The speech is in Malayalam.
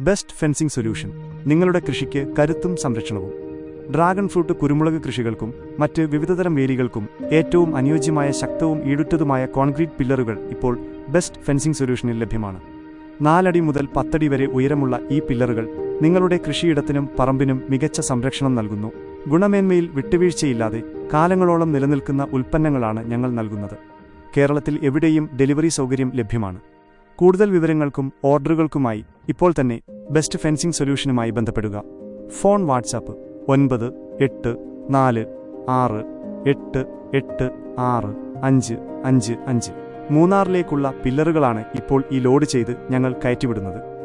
Best fencing solution. നിങ്ങളുടെ കൃഷിക്ക് കരുത്തും സംരക്ഷണവും. ഡ്രാഗൺ ഫ്രൂട്ട് കുരുമുളക് കൃഷികൾക്കും മറ്റ് വിവിധതരം വേലികൾക്കും ഏറ്റവും അനുയോജ്യമായ ശക്തവും ഈടുറ്റതുമായ കോൺക്രീറ്റ് പില്ലറുകൾ ഇപ്പോൾ ബെസ്റ്റ് ഫെൻസിംഗ് സൊല്യൂഷനിൽ ലഭ്യമാണ്. നാലടി മുതൽ പത്തടി വരെ ഉയരമുള്ള ഈ പില്ലറുകൾ നിങ്ങളുടെ കൃഷിയിടത്തിനും പറമ്പിനും മികച്ച സംരക്ഷണം നൽകുന്നു. ഗുണമേന്മയിൽ വിട്ടുവീഴ്ചയില്ലാതെ കാലങ്ങളോളം നിലനിൽക്കുന്ന ഉൽപ്പന്നങ്ങളാണ് ഞങ്ങൾ നൽകുന്നത്. കേരളത്തിൽ എവിടെയും ഡെലിവറി സൗകര്യം ലഭ്യമാണ്. കൂടുതൽ വിവരങ്ങൾക്കും ഓർഡറുകൾക്കുമായി ഇപ്പോൾ തന്നെ ബെസ്റ്റ് ഫെൻസിംഗ് സൊല്യൂഷനുമായി ബന്ധപ്പെടുക. ഫോൺ വാട്സാപ്പ് ഒൻപത് എട്ട് നാല് ആറ് എട്ട് എട്ട് ആറ് അഞ്ച് അഞ്ച് അഞ്ച്. മൂന്നാറിലേക്കുള്ള പില്ലറുകളാണ് ഇപ്പോൾ ഈ ലോഡ് ചെയ്ത് ഞങ്ങൾ കയറ്റിവിടുന്നത്.